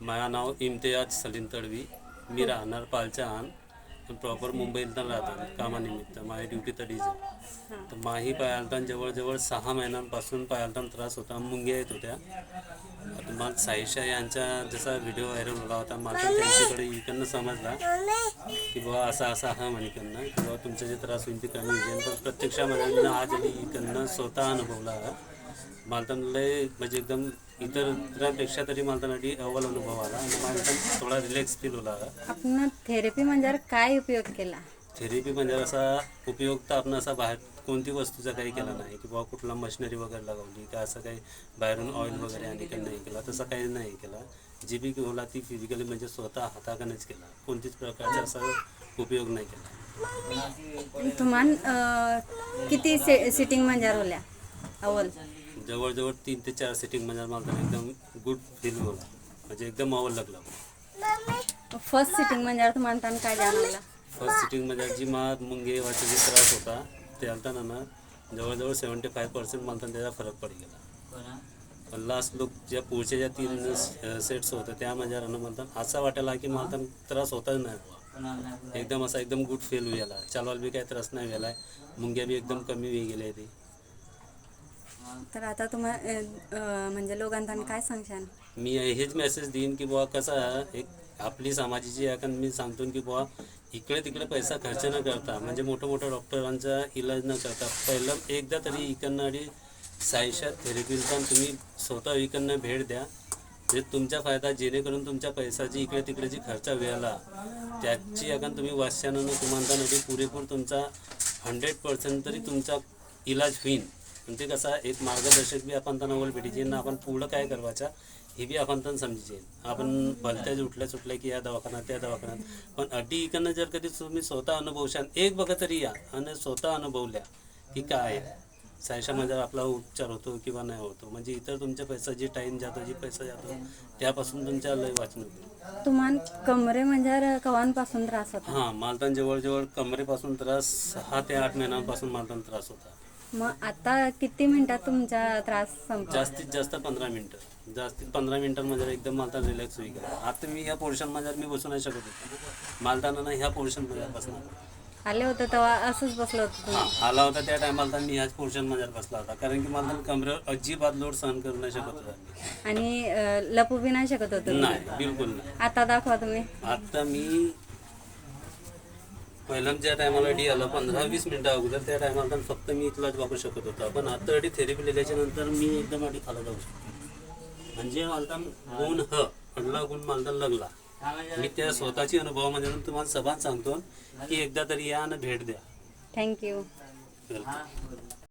माझं नाव इम्तियाज सलीम तडवी. मी राहणार पालचान पण प्रॉपर मुंबईत राहतो कामानिमित्त. माझी ड्युटी तडीच आहे तर माही पायालतान जवळजवळ सहा महिन्यांपासून पायालतान त्रास होता मुंग्या येत होत्या. आता मला साईशा यांचा जसा व्हिडिओ व्हायरल झाला होता मला त्यांच्याकडे इकडनं समजला की बाबा असा असा हा म्हणे की बाबा तुमचा जे त्रास होईल ते कमी होईल. पण प्रत्यक्षामध्ये आज इकडनं स्वतः अनुभवला. मला तर लय म्हणजे एकदम इतरांपेक्षा तरी मला तर आधी अव्वल अनुभव आला. आणि मला पण थोडा रिलॅक्स फील होला आपण थेरपी म्हणजे काय उपयोग केला? थेरपी म्हणजे असा उपयोग तर आपण असा बाहेर कोणती वस्तूचा काही केला नाही. की बाबा कुठला मशिनरी वगैरे लागवली का असं काही बाहेरून ऑइल वगैरे आणि काही नाही केला तसं काही नाही केला. जी बी होला ती फिजिकली म्हणजे स्वतः हाताकनेच केला. कोणतीच प्रकारचा असा उपयोग नाही केला. तुम्हाला किती सिटिंग म्हणजे होल्या? अव्वल. जवळजवळ तीन ते चार सिटिंग म्हणजे मला एकदम गुड फील होला म्हणजे एकदम आवड लागला. फर्स्ट सिटिंग म्हणजे तुम्हाला ताण काय जाणवला? फर्स्ट सिटिंग म्हणजे जी मा मुंगे व्हायचा जे त्रास होता. ते आलताना ना जवळजवळ सेवन्टी फाय पर्सेंट मला त्याचा फरक पड गेला पण लास्ट लुक ज्या पुढच्या ज्या तीन सेट्स होत्या त्या माझ्या रन म्हणतात असा वाटायला की मला तर त्रास होताच नाही. एकदम असा एकदम गुड फील व्हायला चालवायला बी काही त्रास नाही व्हायला. मुंग्या बी एकदम कमी होई गेल्या ती तर आता तुम्हा म्हणजे लोकांना काय सांगशान मी हेच मेसेज देईन की बुवा कसा एक आपली समाजाची याकन मी सांगतो की बुवा इकडे तिकडे पैसा खर्च न करता म्हणजे मोठ्या मोठ्या डॉक्टरांचा इलाज न करता पहिलं एकदा तरी इकडनं आणि सायशा थेरपीला तुम्ही स्वतः इकडनं भेट द्या. जे तुमचा फायदा जेणेकरून तुमच्या पैशाची इकडे तिकडे जी खर्च व्हायला त्याची याकन तुम्ही वाच्यानं तुम्हाला पुरेपूर तुमचा हंड्रेड पर्सेंट तरी तुमचा इलाज होईल ते कसा एक मार्गदर्शक बी आपण त्यांना ओळ भेटीचे ना आपण पुढं काय करवायचा हे बी आपण त्यांना समजीचे आपण भलत्याच उठल्या सुटल्या की या दवाखान्यात त्या दवाखान्यात. पण अड्डी इकडनं जर कधी तुम्ही स्वतः अनुभवशान एक बघा तरी या आणि स्वतः अनुभवल्या की काय. सायशामध्ये आपला उपचार होतो किंवा नाही होतो. म्हणजे इतर तुमच्या पैसा जी टाईम जातो जी पैसा जातो त्यापासून तुमच्या लय वाचन होते. तुम्हाला कमरे म्हणजे कवांपासून त्रास होता? हां मालतान जवळजवळ कमरेपासून त्रास सहा ते आठ महिन्यांपासून मालतान त्रास होता. मग आता किती मिनिटात तुमचा त्रास संपला? जास्तीत जास्त पंधरा मिनटं. जास्तीत पंधरा मिनटांमध्ये एकदम मालताना रिलॅक्स होईल आता मी ह्या पोर्शनमध्ये मी बसू नाही शकत होतो. मालताना ना ह्या पोर्शनमध्ये बसणार. आले होते तेव्हा असंच बसलं होतं तुम्ही? हां आला होता त्या टायमाला मी ह्याच पोर्शनमध्ये बसला होता. कारण की मला कमरेवर अजिबात लोड सहन करू नाही शकत होता. आणि अं, लपू बी नाही शकत होतं नाही बिलकुल नाही. आता दाखवा तुम्ही. आता मी पहिलं ज्या टायमाला डी आलं पंधरा वीस मिनिटं अगोदर त्या टायमाला फक्त मी इथलाच वापरू शकत होता. पण आता अडी थेरपी लिहिल्याच्या नंतर मी एकदम अडी खाला जाऊ शकतो. म्हणजे मला गुण ह अडला गुण मला लागला. मी त्या स्वतःची अनुभवामध्ये तुम्हाला सभान सांगतो की एकदा तरी या आणि भेट द्या. थँक्यू